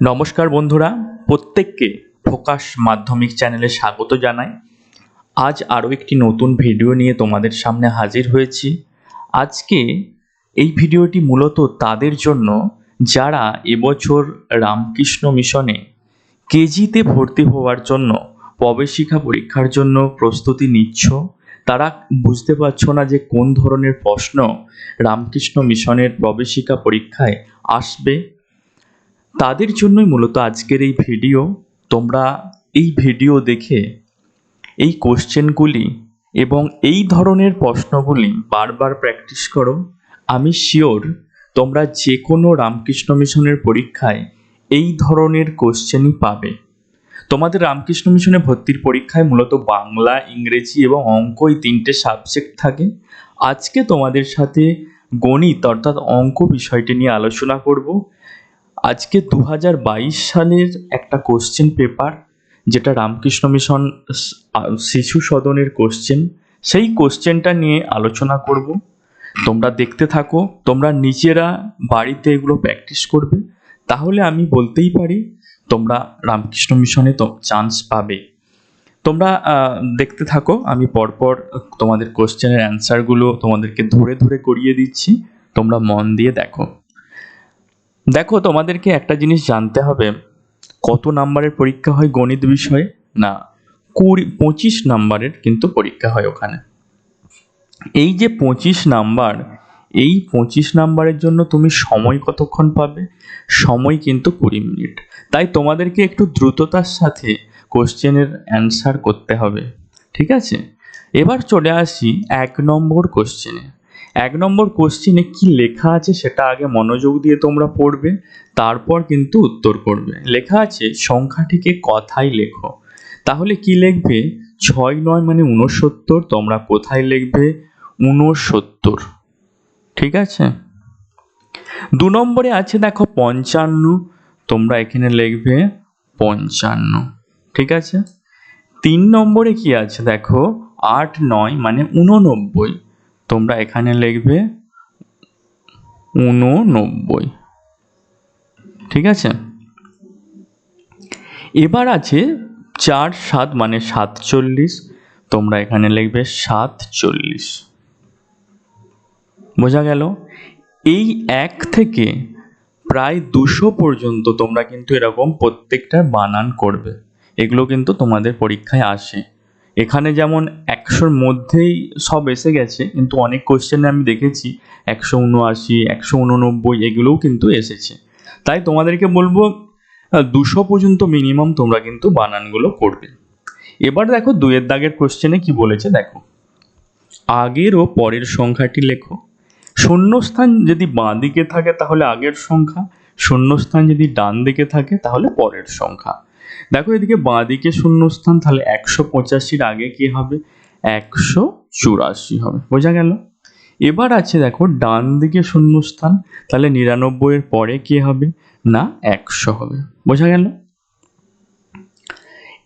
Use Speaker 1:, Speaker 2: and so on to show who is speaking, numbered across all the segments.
Speaker 1: নমস্কার বন্ধুরা, প্রত্যেককে ফোকাস মাধ্যমিক চ্যানেলে স্বাগত জানাই। আজ আরও একটি নতুন ভিডিও নিয়ে তোমাদের সামনে হাজির হয়েছি। আজকে এই ভিডিওটি মূলত তাদের জন্য যারা এবছর রামকৃষ্ণ মিশনে কেজিতে ভর্তি হওয়ার জন্য প্রবেশিকা পরীক্ষার জন্য প্রস্তুতি নিচ্ছ, তারা বুঝতে পারছ না যে কোন ধরনের প্রশ্ন রামকৃষ্ণ মিশনের প্রবেশিকা পরীক্ষায় আসবে। তাদের জন্যই মূলত আজকের এই ভিডিও। তোমরা এই ভিডিও দেখে এই কোশ্চেনগুলি এবং এই ধরনের প্রশ্নগুলি বারবার প্র্যাকটিস করো। আমি শিওর তোমরা যে কোনো রামকৃষ্ণ মিশনের পরীক্ষায় এই ধরনের কোশ্চেনই পাবে। তোমাদের রামকৃষ্ণ মিশনে ভর্তির পরীক্ষায় মূলত বাংলা, ইংরেজি এবং অঙ্ক এই তিনটে সাবজেক্ট থাকে। আজকে তোমাদের সাথে গণিত অর্থাৎ অঙ্ক বিষয়টি নিয়ে আলোচনা করব। আজকে দু হাজার বাইশ সালের একটা কোশ্চেন পেপার যেটা রামকৃষ্ণ মিশন শিশু সদনের কোশ্চেন সেই কোশ্চেনটা নিয়ে আলোচনা করব। তোমরা দেখতে থাকো, তোমরা নিজেরা বাড়িতে এগুলো প্র্যাকটিস করবে। তাহলে আমি বলতেই পারি, তোমরা রামকৃষ্ণ মিশনে তো চান্স পাবে। তোমরা দেখতে থাকো, আমি পরপর তোমাদের কোশ্চেনের অ্যান্সারগুলো তোমাদেরকে ধরে ধরে করিয়ে দিচ্ছি। তোমরা মন দিয়ে দেখো। দেখো, তোমাদেরকে একটা জিনিস জানতে হবে। কত নাম্বারের পরীক্ষা হয় গণিত বিষয়ে? না, কুড়ি, পঁচিশ নাম্বারের কিন্তু পরীক্ষা হয় ওখানে। এই যে পঁচিশ নাম্বার, এই পঁচিশ নাম্বারের জন্য তুমি সময় কতক্ষণ পাবে? সময় কিন্তু কুড়ি মিনিট। তাই তোমাদেরকে একটু দ্রুততার সাথে কোশ্চেনের অ্যান্সার করতে হবে। ঠিক আছে? এবার চলে আসি এক নম্বর কোশ্চেনে। এক নম্বর কোশ্চেনে কি লেখা আছে সেটা আগে মনোযোগ দিয়ে তোমরা পড়বে, তারপর কিন্তু উত্তর করবে। লেখা আছে, সংখ্যাটিকে কথায় লেখো। তাহলে কি লিখবে? ছয় নয় মানে উনসত্তর তোমরা কোথায় লিখবে? উনসত্তর ঠিক আছে? দু নম্বরে আছে দেখো পঞ্চান্ন, তোমরা এখানে লিখবে পঞ্চান্ন। ঠিক আছে? তিন নম্বরে কি আছে দেখো? আট নয় মানে উননব্বই তোমরা এখানে লিখবে উননব্বই। ঠিক আছে? এবার আছে চার সাত মানে সাতচল্লিশ, তোমরা এখানে লিখবে সাতচল্লিশ। বোঝা গেল? এই এক থেকে প্রায় দুশো পর্যন্ত তোমরা কিন্তু এরকম প্রত্যেকটার বানান করবে। এগুলো কিন্তু তোমাদের পরীক্ষায় আসে। এখানে যেমন একশোর মধ্যেই সব এসে গেছে, কিন্তু অনেক কোশ্চেনে আমি দেখেছি, একশো উনআশি, একশো উননব্বই, এগুলোও কিন্তু এসেছে। তাই তোমাদেরকে বলব দুশো পর্যন্ত মিনিমাম তোমরা কিন্তু বানানগুলো করবে। এবার দেখো দুয়ের দাগের কোশ্চেনে কি বলেছে, দেখো। আগের ও পরের সংখ্যাটি লেখো। শূন্যস্থান যদি বাঁ দিকে থাকে তাহলে আগের সংখ্যা, শূন্যস্থান যদি ডান দিকে থাকে তাহলে পরের সংখ্যা। দেখো এদিকে বাঁ দিকে শূন্যস্থান, তাহলে একশো পঁচাশির আগে কি হবে? একশো চুরাশি হবে। বোঝা গেল? এবার আছে দেখো ডান দিকে শূন্যস্থান, তাহলে নিরানব্বইয়ের পরে কি হবে? না, একশো হবে। বোঝা গেল?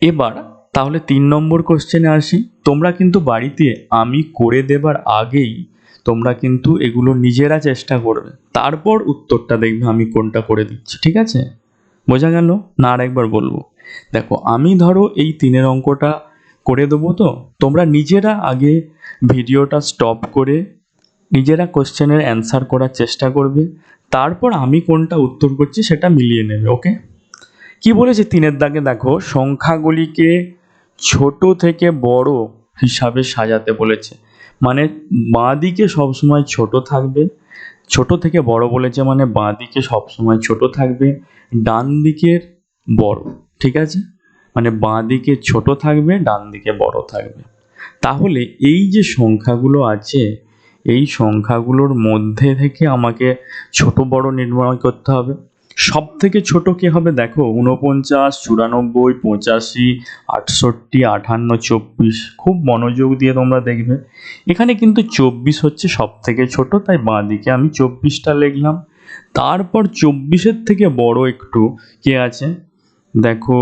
Speaker 1: এবার তাহলে তিন নম্বর কোশ্চেনে আসি। তোমরা কিন্তু বাড়িতে আমি করে দেবার আগেই তোমরা কিন্তু এগুলো নিজেরা চেষ্টা করবে। তারপর উত্তরটা দেখবে আমি কোনটা করে দিচ্ছি, ঠিক আছে? বোঝা গেল? না আর একবার বলব। দেখো, আমি ধরো এই তিনের অঙ্কটা করে দেবো তো। তোমরা নিজেরা আগে ভিডিওটা স্টপ করে নিজেরা কোশ্চেনের অ্যান্সার করার চেষ্টা করবে। তারপর আমি কোনটা উত্তর করছি সেটা মিলিয়ে নেবে ওকে কি বলেছে তিনের দাগে? দেখো, সংখ্যাগুলিকে ছোট থেকে বড় হিসাবে সাজাতে বলেছে। মানে বাঁ দিকে সবসময় ছোট থাকবে ছোট থেকে বড় বলেছে মানে বাঁ দিকে সবসময় ছোট থাকবে, ডান দিকের বড়, ঠিক আছে? মানে বাঁ দিকে ছোট থাকবে, ডান দিকে বড় থাকবে। তাহলে এই যে সংখ্যাগুলো আছে, এই সংখ্যাগুলোর মধ্যে থেকে আমাকে ছোট বড় নির্ণয় করতে হবে। সব থেকে ছোট কি হবে দেখো? উনপঞ্চাশ চুরানব্বই, পঁচাশি, আটষট্টি আটান্ন চব্বিশ। খুব মনোযোগ দিয়ে তোমরা দেখবে। এখানে কিন্তু চব্বিশ হচ্ছে সব থেকে ছোট, তাই বাঁ দিকে আমি চব্বিশটা লিখলাম। তারপর চব্বিশের থেকে বড় একটু কে আছে? দেখো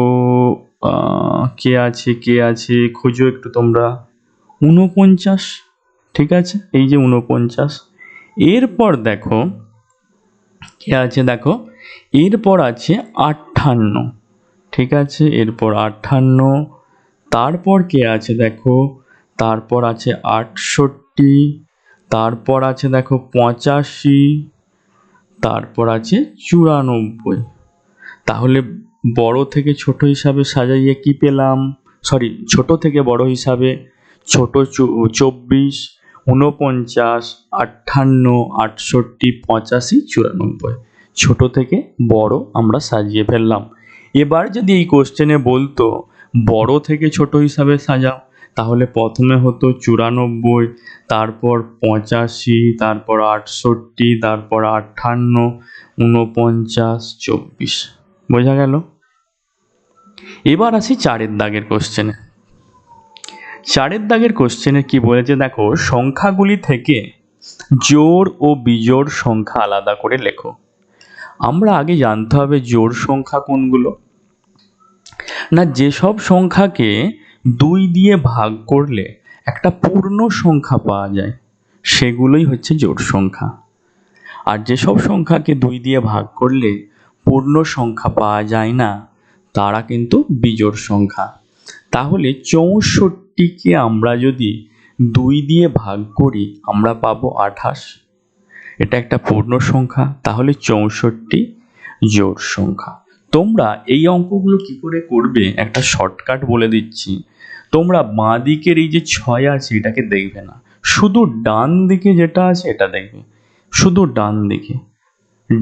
Speaker 1: কে আছে কে আছে, খোঁজো একটু তোমরা। উনপঞ্চাশ ঠিক আছে? এই যে উনপঞ্চাশ এরপর দেখো, কে আছে দেখো? এরপর আছে আট আটান্ন ঠিক আছে? এরপর আটান্ন তারপর কে আছে দেখো? তারপর আছে আটষট্টি। তারপর আছে দেখো পঁচাশি। তারপর আছে চুরানব্বই। তাহলে বড় থেকে ছোট হিসাবে সাজাইয়ে কি পেলাম? সরি, ছোট থেকে বড় হিসাবে ছোট চব্বিশ, ঊনপঞ্চাশ আটান্ন আটষট্টি, পঁচাশি, চুরানব্বই। ছোট থেকে বড় আমরা সাজিয়ে ফেললাম। এবার যদি এই কোশ্চেনে বলতো, বড় থেকে ছোট হিসাবে সাজাও, তাহলে প্রথমে হতো চুরানব্বই, তারপর পঁচাশি, তারপর আটষট্টি, তারপর আটান্ন ঊনপঞ্চাশ, চব্বিশ। বোঝা গেল? এবার আসি চারের দাগের কোশ্চেনে চারের দাগের কোশ্চেনে কি বলেছে দেখো, সংখ্যাগুলি থেকে জোর ও বিজোড় সংখ্যা আলাদা করে লেখো। আমরা আগে জানতে হবে জোড় সংখ্যা কোনগুলো। না, যেসব সংখ্যাকে দুই দিয়ে ভাগ করলে একটা পূর্ণ সংখ্যা পাওয়া যায়, সেগুলোই হচ্ছে জোড় সংখ্যা। আর যেসব সংখ্যাকে দুই দিয়ে ভাগ করলে পূর্ণ সংখ্যা পাওয়া যায় না, তারা কিন্তু বিজোড় সংখ্যা। তাহলে চৌষট্টিকে আমরা যদি দুই দিয়ে ভাগ করি, আমরা পাবো আঠাশ। এটা একটা পূর্ণ সংখ্যা, তাহলে চৌষট্টি জোড় সংখ্যা। তোমরা এই অঙ্কগুলো কি করে করবে? একটা শর্টকাট বলে দিচ্ছি। তোমরা বাঁ দিকের এই যে ছয় আছে, এটাকে দেখবে না। শুধু ডান দিকে যেটা আছে, এটা দেখবে। শুধু ডান দিকে।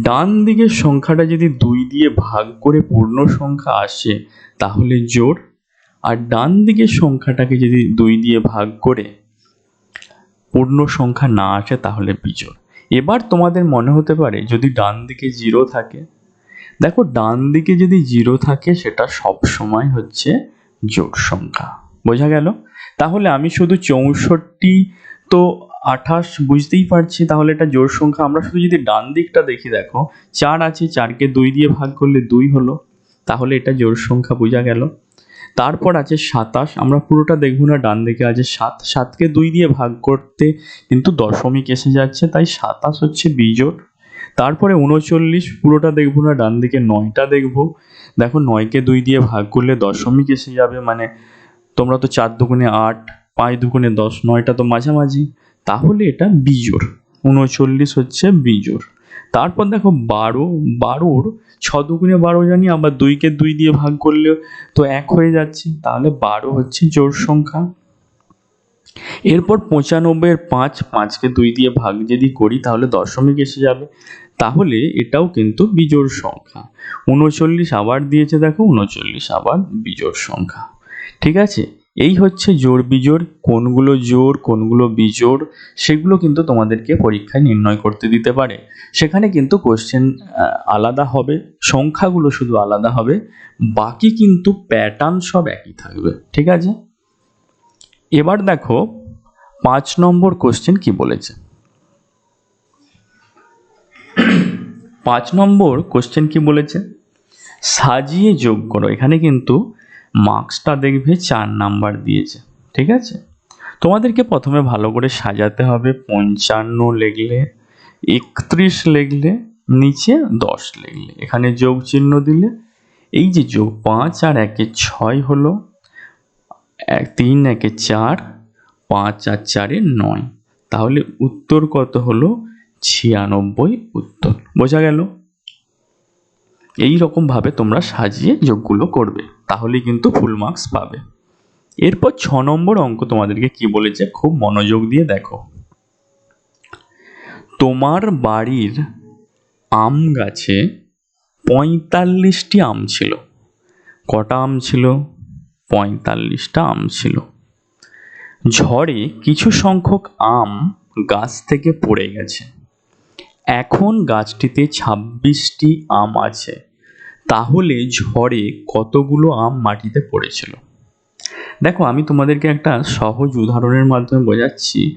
Speaker 1: ডান দিকের সংখ্যাটা যদি দুই দিয়ে ভাগ করে পূর্ণ সংখ্যা আসে, তাহলে জোর আর ডান দিকের সংখ্যাটাকে যদি দুই দিয়ে ভাগ করে পূর্ণ সংখ্যা না আসে, তাহলে বিজোড়। এবার তোমাদের মনে হতে পারে যদি ডান দিকে জিরো থাকে, দেখো ডান দিকে যদি জিরো থাকে সেটা সব সময় হচ্ছে জোড় সংখ্যা। বোঝা গেল? তাহলে আমি শুধু চৌষট্টি তো আঠাশ বুঝতেই পারছি, তাহলে এটা জোড় সংখ্যা। আমরা শুধু যদি ডান দিকটা দেখি, দেখো, চার আছে, চারকে দুই দিয়ে ভাগ করলে দুই হলো, তাহলে এটা জোড় সংখ্যা বোঝা গেল। তারপর আছে সাতাশ। আমরা পুরোটা দেখব না, ডান দিকে আছে সাত। সাতকে দুই দিয়ে ভাগ করতে কিন্তু দশমিক এসে যাচ্ছে, তাই সাতাশ হচ্ছে বিজোড়। তারপরে উনচল্লিশ, পুরোটা দেখব না, ডান দিকে নয়টা দেখব। দেখো নয়কে দুই দিয়ে ভাগ করলে দশমিক এসে যাবে মানে তোমরা তো চার দুগুণে আট, পাঁচ দুগুণে দশ, নয়টা তো মাঝামাঝি। তাহলে এটা বিজোড়। উনচল্লিশ হচ্ছে বিজোড়। তারপর দেখো বারো, বারোর, ছ দুগুণে বারো জানি আবার দুইকে দুই দিয়ে ভাগ করলে তো এক হয়ে যাচ্ছে। তাহলে বারো হচ্ছে জোর সংখ্যা। এরপর পঁচানব্বইয়ের পাঁচ, পাঁচকে দুই দিয়ে ভাগ যদি করি, তাহলে দশমিক এসে যাবে। তাহলে এটাও কিন্তু বিজোড় সংখ্যা। উনচল্লিশ আবার দিয়েছে দেখো, উনচল্লিশ আবার বিজোড় সংখ্যা। ঠিক আছে? এই হচ্ছে জোড় বিজোড়, কোনগুলো জোড় কোনগুলো বিজোড়, সেগুলো কিন্তু তোমাদেরকে পরীক্ষায় নির্ণয় করতে দিতে পারে। সেখানে কিন্তু কোশ্চেন আলাদা হবে, সংখ্যাগুলো শুধু আলাদা হবে, বাকি কিন্তু প্যাটার্ন সব একই থাকবে, ঠিক আছে? এবার দেখো, পাঁচ নম্বর কোশ্চেন কি বলেছে? পাঁচ নম্বর কোশ্চেন কি বলেছে? সাজিয়ে যোগ করো, এখানে কিন্তু মার্কসটা দেখবে চার নাম্বার দিয়েছে, ঠিক আছে? তোমাদেরকে প্রথমে ভালো করে সাজাতে হবে, পঞ্চান্ন লেগলে একত্রিশ লেগলে নিচে দশ লেগলে এখানে যোগ চিহ্ন দিলে, এই যে যোগ পাঁচ আর একে ছয় হলো এক তিন একে চার, পাঁচ আর চারে নয়। তাহলে উত্তর কত হলো? ছিয়ানব্বই উত্তর। বোঝা গেল? এই রকম ভাবে তোমরা সাজিয়ে যোগগুলো করবে, তাহলেই কিন্তু ফুল মার্কস পাবে। এরপর ছ নম্বর অঙ্ক তোমাদেরকে কি বলেছে? খুব মনোযোগ দিয়ে দেখো। তোমার বাড়ির আম গাছে পঁয়তাল্লিশটি আম ছিল। কটা আম ছিল? পঁয়তাল্লিশটা আম ছিল। ঝড়ে কিছু সংখ্যক আম গাছ থেকে পড়ে গেছে। এখন গাছটিতে ছাব্বিশটি আম আছে। তাহলে ঝড়ে কতগুলো আম মাটিতে পড়েছিল? দেখো, আমি তোমাদেরকে একটা সহজ উদাহরণের মাধ্যমে বোঝাচ্ছি।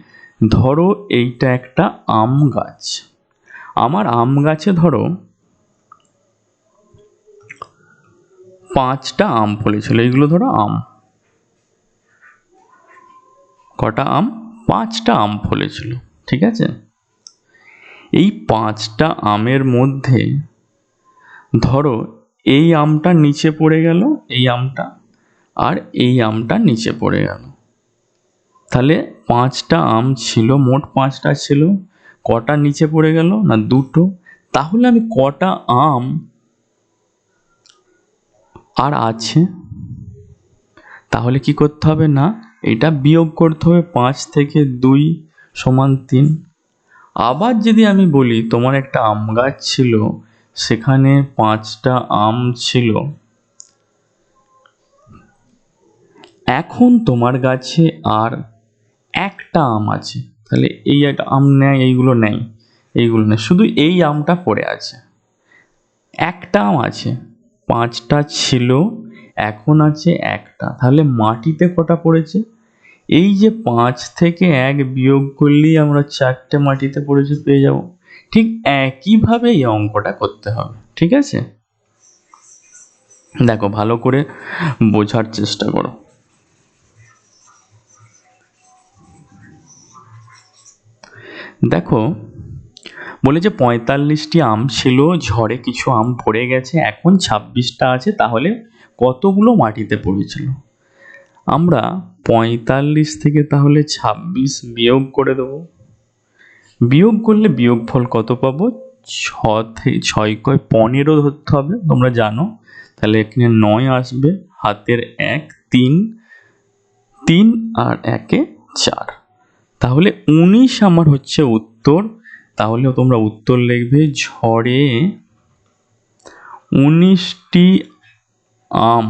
Speaker 1: ধরো, এইটা একটা আম গাছ। আমার আম গাছে ধরো, পাঁচটা আম ফলেছিল। এইগুলো ধরো আম। কটা আম? পাঁচটা আম ফলেছিল, ঠিক আছে? এই পাঁচটা আমের মধ্যে ধরো এই আমটা নিচে পড়ে গেল, এই আমটা, আর এই আমটা নিচে পড়ে গেল। তাহলে পাঁচটা আম ছিল, মোট পাঁচটা ছিল। কটা নিচে পড়ে গেল না দুটো? তাহলে আমি কটা আম আর আছে? তাহলে কি করতে হবে না? এটা বিয়োগ করতে হবে পাঁচ থেকে দুই সমান তিন। আবার যদি আমি বলি, তোমার একটা আম গাছ ছিল সেখানে পাঁচটা আম ছিল। এখন তোমার গাছে আর একটা আম আছে। তাহলে এই একটা আম নেয়, এইগুলো নেই এইগুলো নেই শুধু এই আমটা পড়ে আছে। একটা আম আছে, পাঁচটা ছিল, এখন আছে একটা। তাহলে মাটিতে কটা পড়েছে? এই যে পাঁচ থেকে এক বিয়োগ করলেই আমরা চারটে মাটিতে পড়েছে, পেয়ে যাব। ঠিক একইভাবে এই অঙ্কটা করতে হবে, ঠিক আছে? দেখো, ভালো করে বোঝার চেষ্টা করো। দেখো, বলে যে পঁয়তাল্লিশটি আম ছিল, ঝড়ে কিছু আম পড়ে গেছে, এখন ছাব্বিশটা আছে, তাহলে কতগুলো মাটিতে পড়েছিল? আমরা পঁয়তাল্লিশ থেকে তাহলে ছাব্বিশ বিয়োগ করে দেবো। বিয়োগ করলে বিয়োগফল কত পাবো? ছ ছয় কয় পনেরো ধরতে হবে, তোমরা জানো। তাহলে এখানে নয় আসবে, হাতের এক, তিন তিন আর একে চার। তাহলে উনিশ আমার হচ্ছে উত্তর, তাহলে তোমরা উত্তর লিখবে ঝড়ে উনিশটি আম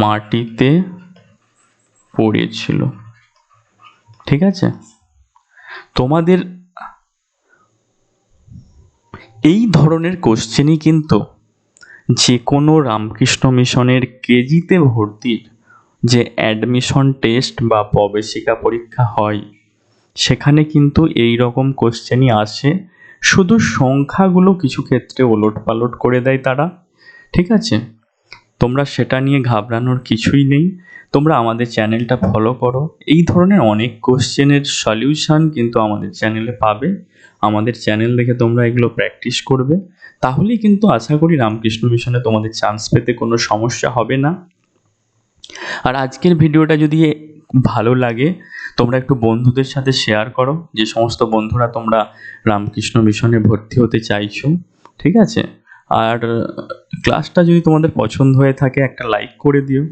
Speaker 1: মাটিতে পড়েছিল। ঠিক আছে? তোমাদের এই ধরনের কোশ্চেনই কিন্তু যে কোনো রামকৃষ্ণ মিশনের কেজিতে ভর্তির যে অ্যাডমিশন টেস্ট বা প্রবেশিকা পরীক্ষা হয়, সেখানে কিন্তু এই রকম কোশ্চেনই আসে। শুধু সংখ্যাগুলো কিছু ক্ষেত্রে ওলট পালট করে দেয় তারা, ঠিক আছে? তোমরা সেটা নিয়ে ঘাবড়ানোর কিছুই নেই। তোমরা আমাদের চ্যানেলটা ফলো করো। এই ধরনের অনেক কোশ্চেনের সলিউশন কিন্তু আমাদের চ্যানেলে পাবে। আমাদের চ্যানেল দেখে তোমরা এগুলো প্র্যাকটিস করবে। তাহলেই কিন্তু আশা করি রামকৃষ্ণ মিশনে তোমাদের চান্স পেতে কোনো সমস্যা হবে না। আর আজকের ভিডিওটা যদি ভালো লাগে, তোমরা একটু বন্ধুদের সাথে শেয়ার করো। যে সমস্ত বন্ধুরা তোমরা রামকৃষ্ণ মিশনে ভর্তি হতে চাইছো, ঠিক আছে? আর ক্লাসটা যদি তোমাদের পছন্দ হয়ে থাকে, একটা লাইক করে দিও।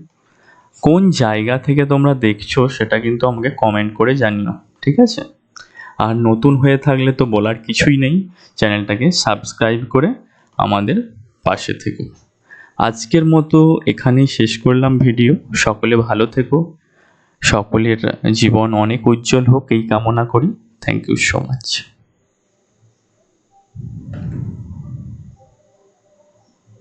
Speaker 1: কোন জায়গা থেকে তোমরা দেখছ, সেটা কিন্তু আমাকে কমেন্ট করে জানিও, ঠিক আছে? আর নতুন হয়ে থাকলে তো বলার কিছুই নেই, চ্যানেলটাকে সাবস্ক্রাইব করে আমাদের পাশে থেকো। আজকের মতো এখানেই শেষ করলাম ভিডিও সকলে ভালো থেকো। সকলের জীবন অনেক উজ্জ্বল হোক, এই কামনা করি। Thank you so much